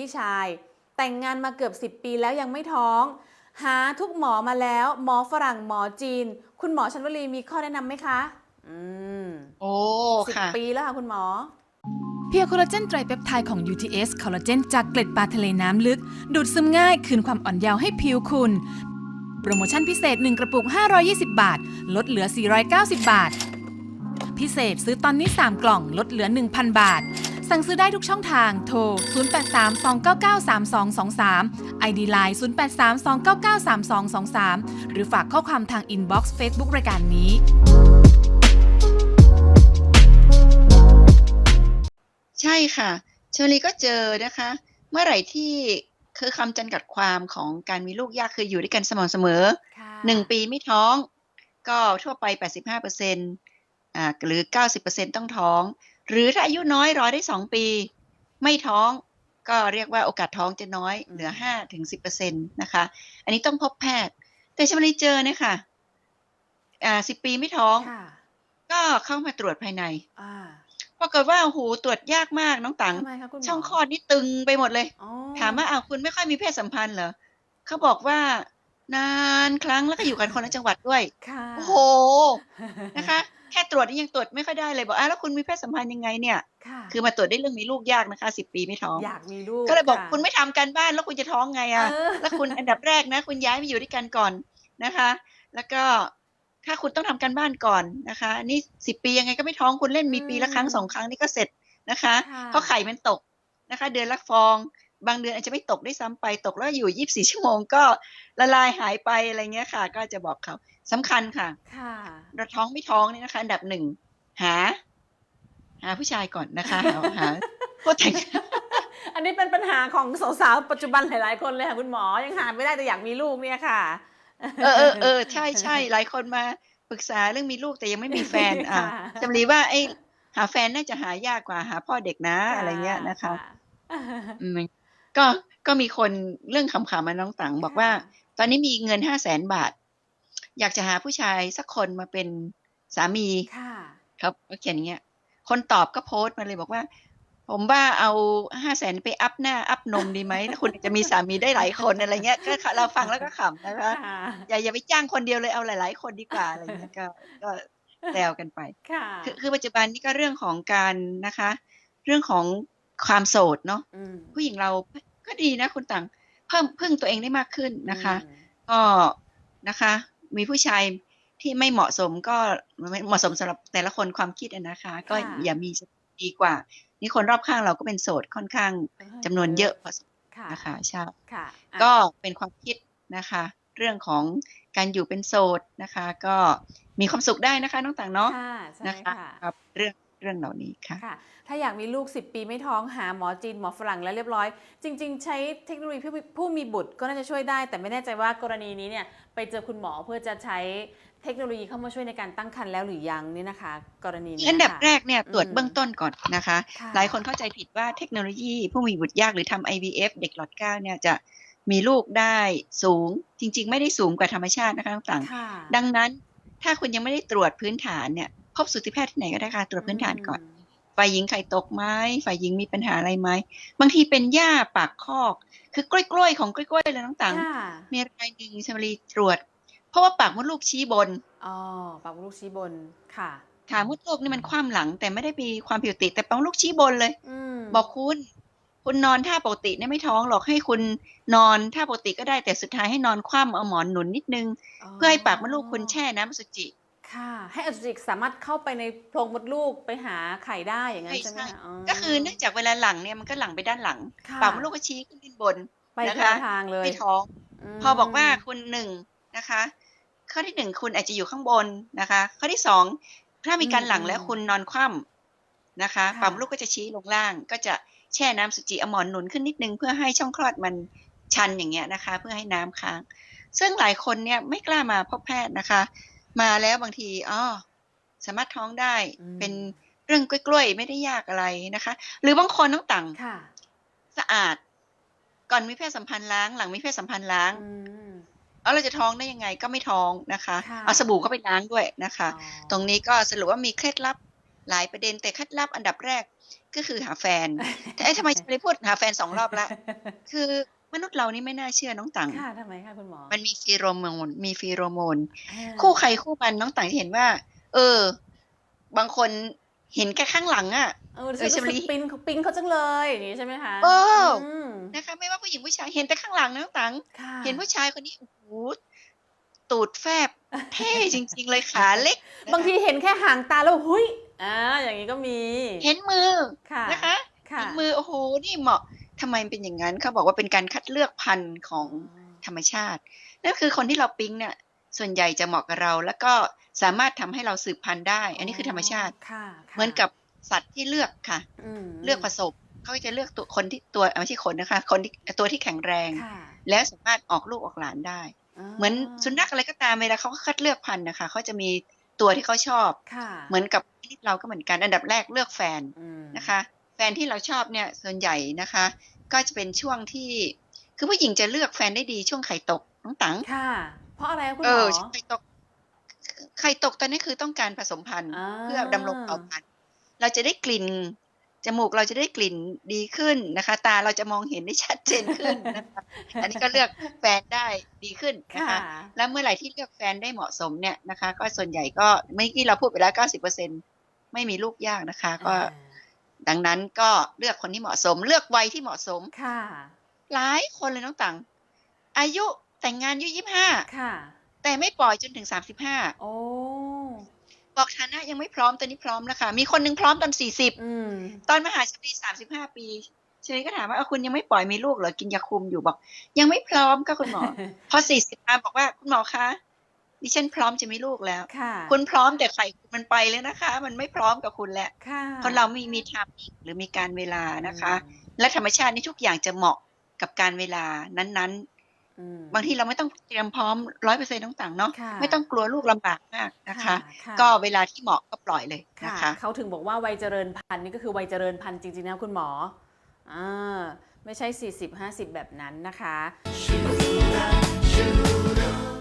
พี่ชาย แต่งงานมาเกือบ 10 ปีแล้วยังไม่ท้อง หาทุกหมอมาแล้ว หมอฝรั่งหมอจีน คุณหมอชันวลีมีข้อแนะนำไหมคะ อืมโอ้สิบค่ะ ปีแล้วค่ะคุณหมอ เพียร์โคลลาเจนไตรเปปไทด์ของ UTS คอลลาเจนจากเกล็ดปลาทะเลน้ำลึก ดูดซึมง่ายคืนความอ่อนเยาว์ให้ผิวคุณ โปรโมชั่นพิเศษ 1 กระปุก 520 บาท ลดเหลือ 490 บาท พิเศษซื้อตอนนี้ 3 กล่อง ลดเหลือ 1,000 บาท สั่งซื้อได้ทุกช่องทาง โทร 0832993223 ID Line 0832993223 หรือฝากข้อความทางอินบ็อกซ์เฟซบุ๊กรายการนี้ ใช่ค่ะเชอรี่ก็เจอนะคะ เมื่อไหร่ที่คือคำจำกัดความของการมีลูกยากคืออยู่ด้วยกันสม่ำเสมอค่ะหนึ่งปีไม่ท้อง ก็ทั่วไป 85เปอร์เซ็นต์อ่าหรือ 90เปอร์เซ็นต์ต้องท้อง หรือถ้าอายุน้อยรอได้2ปี ไม่ท้องก็เรียกว่าโอกาสท้องจะน้อยเหลือ5ถึง10เปอร์เซ็นต์นะคะ อันนี้ต้องพบแพทย์ แต่ชมรีเจอเนี่ยค่ะ อ่า10ปีไม่ท้องค่ะก็เข้ามาตรวจภายในอ่าปรากฏว่าโอ้โหตรวจยากมากน้องตังทำไมคะคุณหมอช่องคลอดนี่ตึงไปหมดเลยอ๋อถามว่าอ้าวคุณไม่ค่อยมีเพศสัมพันธ์เหรอเขาบอกว่านานครั้งแล้วก็อยู่กันคนละจังหวัดด้วยค่ะโอ้โหนะคะแค่ ตรวจนี่ยังตรวจไม่ค่อยได้เลยบอกอ้าวแล้วคุณมีเพศสัมพันธ์ยังไงเนี่ยค่ะคือมาตรวจได้เรื่องมีลูกยากนะคะสิบปีไม่ท้องอยากมีลูกก็เลยบอกะคุณไม่ทำการบ้านแล้วคุณจะท้องไงอะเออแล้วคุณอันดับแรกนะ คุณย้ายมาอยู่ด้วยกันก่อนนะคะ แล้วก็ถ้าคุณต้องทำการบ้านก่อนนะคะนี่สิบปียังไงก็ไม่ท้องคุณเล่นมีปีละครั้งสองครั้งนี่ก็เสร็จนะคะค่ะเพราะไข่มันตกนะคะ เดือนละฟอง บางเดือนอาจจะไม่ตกได้ซ้ำไปตกแล้วอยู่ 24 ชั่วโมงก็ละลายหายไปอะไรเงี้ยค่ะ ก็จะบอกเขาสำคัญค่ะ ค่ะเราท้องไม่ท้องเนี่ยนะคะ อันดับหนึ่งหา หาผู้ชายก่อนนะคะหาหาผู้แต่งอันนี้เป็นปัญหาของสาวๆปัจจุบันหลายๆคนเลยค่ะคุณหมอยังหาไม่ได้แต่อยากมีลูกเนี่ยค่ะเออเออเออใช่ใช่หลายคนมาปรึกษาเรื่องมีลูกแต่ยังไม่มีแฟนอะค่ะจำรีว่าไอ้หาแฟนน่าจะหายากกว่าหาพ่อเด็กนะอะไรเงี้ยนะคะอืม ก็ก็มีคนเรื่องขำๆมาน้องตังบอกว่า ตอนนี้มีเงินห้าแสนบาท อยากจะหาผู้ชายสักคนมาเป็นสามีค่ะครับก็เขียนอย่างเงี้ย คนตอบก็โพสต์มาเลยบอกว่า ผมว่าเอาห้าแสนไปอัพหน้าอัพนมดีไหมแล้วคุณจะมีสามีได้หลายคนอะไรเงี้ยก็เราฟังแล้วก็ขำนะคะค่ะอย่าอย่าไปจ้างคนเดียวเลยเอาหลาย ๆ คนดีกว่าอะไรเงี้ยก็ก็แซวกันไปค่ะคือคือปัจจุบันนี้ก็เรื่องของการนะคะ เรื่องของ ความโสดเนาะอืมผู้หญิงเราก็ดีนะคุณตังเพิ่มพึ่งตัวเองได้มากขึ้นนะคะอืมก็นะคะ มีผู้ชายที่ไม่เหมาะสมก็ไม่เหมาะสมสำหรับแต่ละคนความคิดอะนะคะ ก็อย่ามีดีกว่า นี่คนรอบข้างเราก็เป็นโสดค่อนข้างจำนวนเยอะพอสมควรค่ะนะคะใช่ค่ะอะก็เป็นความคิดนะคะ เรื่องของการอยู่เป็นโสดนะคะ ก็มีความสุขได้นะคะน้องต่างเนาะค่ะใช่นะคะค่ะครับเรื่อง เรื่องเหล่านี้ค่ะค่ะ ถ้าอยากมีลูก 10 ปีไม่ท้องหาหมอจีนหมอฝรั่งแล้วเรียบร้อย จริง ๆ ใช้เทคโนโลยีผู้ผู้มีบุตรก็น่าจะช่วยได้ แต่ไม่แน่ใจว่ากรณีนี้เนี่ยไปเจอคุณหมอเพื่อจะใช้เทคโนโลยีเข้ามาช่วยในการตั้งครรภ์แล้วหรือยังนี่นะคะ กรณีนี้อันดับค่ะแรกเนี่ยตรวจอืมเบื้องต้นก่อนนะคะค่ะหลายคนเข้าใจผิดว่าเทคโนโลยีผู้มีบุตรยากหรือทำ IVF เด็กหลอดก้าวเนี่ยจะมีลูกได้สูงจริง ๆ ไม่ได้สูงกว่าธรรมชาตินะคะต่างค่ะๆดังนั้นถ้าคุณยังไม่ได้ตรวจพื้นฐานเนี่ยพ บสูติแพทย์ที่ไหนก็ได้ค่ะตรวจพื้นฐานก่อนฝ่ายหญิงไข่ตกไหมฝ่ายหญิงมีปัญหาอะไรไหมบางทีเป็นหญ้าปากคอก คือกล้วยๆของกล้วยๆเลยน้องตังค่ะมีรายหนึ่งชมรีตรวจ เพราะว่าปากมดลูกชี้บนอ๋อปากมดลูกชี้บนค่ะถามมดลูกนี่มันคว่ำหลัง แต่ไม่ได้มีความผิดปกติ แต่ปากมดลูกชี้บนเลยอืมบอกคุณคุณนอนท่าปกติเนี่ยไม่ท้องหรอกให้คุณนอนท่าปกติก็ได้แต่สุดท้ายให้นอนคว่ำเอาหมอนหนุนนิดนึง เพื่อให้ปากมดลูกคุณแช่น้ำอสุจิ ค่ะ ให้อสุจิสามารถเข้าไปในโพรงมดลูกไปหาไข่ได้อย่างนั้นใช่ใช่ไหมใช่คะก็คือเนื่องจากเวลาหลังเนี่ยมันก็หลังไปด้านหลังค่ะปากมดลูกก็ชี้ขึ้นด้านบนไปนะคนคะละทางเลยไม่ท้องมพอบอกว่าคุณหนึ่งนะคะ ข้อที่หนึ่งคุณอาจจะอยู่ข้างบนนะคะ ข้อที่สองถ้ามีการหลังแล้วคุณนอนคว่ำนะคะปากมดลูกก็จะชี้ลงล่าง ก็จะแช่น้ำสุจิเอาหมอนหนุนขึ้นนิดนึงเพื่อให้ช่องคลอดมันชันอย่างเงี้ยนะคะ เพื่อให้น้ำค้าง ซึ่งหลายคนเนี่ยไม่กล้ามาพบแพทย์นะคะ มาแล้วบางทีอ๋อสามารถท้องได้อืมเป็นเรื่องกล้วยๆไม่ได้ยากอะไรนะคะ หรือบางคนต้องต่างค่ะสะอาด ก่อนมีเพศสัมพันธ์ล้าง หลังมีเพศสัมพันธ์ล้างอืมเอาเราจะท้องได้ยังไงก็ไม่ท้องนะคะค่ะเอาสบู่เข้าไปล้างด้วยนะคะอ๋อตรงนี้ก็สรุปว่ามีเคล็ดลับหลายประเด็นแต่เคล็ดลับอันดับแรกก็คือหาแฟนแต่ไอ้ทำไมฉันเลยพูดหาแฟนสองรอบละคือ มนุษย์เรานี่ไม่น่าเชื่อน้องตังค่ะทำไมคะคุณหมอ มันมีฟีโรโมน มีฟีโรโมนอ่าคู่ใครคู่มันน้องต่างจะเห็นว่า เออ บางคนเห็นแค่ข้างหลังอะเออเออฉันรู้ชมสึลีกปิ๊งปิ๊งเขาจังเลยอย่างนี้ใช่ไหมคะเออมนะคะ ไม่ว่าผู้หญิงผู้ชายเห็นแต่ข้างหลังนะน้องตังค่ะเห็นผู้ชายคนนี้โอ้โหตูดแฟบเท่จริง ๆ เลยขาเล็กนะคะบางทีเห็นแค่หางตาแล้วหุยอ่าอย่างนี้ก็มี เห็นมือค่ะนะคะค่ะเห็นมือโอ้โหนี่เหมาะ ทำไมเป็นอย่างนั้นเขาบอกว่าเป็นการคัดเลือกพันธุ์ของธรรมชาติ นั่นคือคนที่เราปิ๊งเนี่ยส่วนใหญ่จะเหมาะกับเรา แล้วก็สามารถทำให้เราสืบพันธุ์ได้ อันนี้คือธรรมชาติค่ะค่ะเหมือนกับสัตว์ที่เลือกค่ะมเลือกผสมเขาก็จะเลือกตัวคนที่ตัวไม่ใช่คนนะคะ คนที่ตัวที่แข็งแรงค่ะแล้วสามารถออกลูกออกหลานได้ เหมือนสุนัขอะไรก็ตามเวลาเขาคัดเลือกพันธุ์นะคะเขาจะมีตัวที่เขาชอบค่ะเหมือนกับชีวิตเราก็เหมือนกัน อันดับแรกเลือกแฟนอืมนะคะแฟนที่เราชอบเนี่ยส่วนใหญ่นะคะ ก็จะเป็นช่วงที่คือผู้หญิงจะเลือกแฟนได้ดีช่วงไข่ตกน้องตังค่ะ เพราะอะไรคะคุณเอหมออช่วงไข่ตกไข่ตกตอนนี้คือต้องการผสมพันธุ์อ่าเพื่อดำรงเผ่าพันธุ์เราจะได้กลิ่นจมูกเราจะได้กลิ่นดีขึ้นนะคะ ตาเราจะมองเห็นได้ชัดเจนขึ้นนะคะอันนี้ก็เลือกแฟนได้ดีขึ้นนะค่ะคะแล้วเมื่อไหร่ที่เลือกแฟนได้เหมาะสมเนี่ยนะคะ ก็ส่วนใหญ่ก็เมื่อกี้เราพูดไปแล้ว90%ไม่มีลูกยากนะคะ ก็อ่า ดังนั้นก็เลือกคนที่เหมาะสม เลือกวัยที่เหมาะสมค่ะ หลายคนเลยน้องตังอายุแต่งงานอายุยี่ห้าค่ะแต่ไม่ปล่อยจนถึงสามสิบห้าโอ้บอกฐานะยังไม่พร้อมตอนนี้พร้อมแล้วค่ะ มีคนหนึงพร้อมตอนสี่สิบอืมตอนมหาชนตรีสามสิบห้าปีเชยก็ถามว่าเอาคุณยังไม่ปล่อยมีลูกเหรอกินยาคุมอยู่บอก ยังไม่พร้อมก็คุณหมอ พอสี่สิบมาบอกว่าคุณหมอคะ ดิฉันพร้อมจะมีลูกแล้วค่ะคุณพร้อมแต่ไข่คุณมันไปแล้วนะคะ มันไม่พร้อมกับคุณแล้วค่ะคนเราไม่มีทามมิ่งหรือมีการเวลานะคะอืมและธรรมชาตินี่ทุกอย่างจะเหมาะกับการเวลานั้นอืมๆบางทีเราไม่ต้องเตรียมพร้อมร้อยเปอร์เซ็นต์ต่างๆเนาะค่ะไม่ต้องกลัวลูกลำบากมากนะคะค่ะก็เวลาที่เหมาะก็ปล่อยเลยค่ะนะคะเขาถึงบอกว่าวัยเจริญพันธุ์นี่ก็คือวัยเจริญพันธุ์จริงๆนะคุณหมออ่าไม่ใช่ 40-50 แบบนั้นนะคะ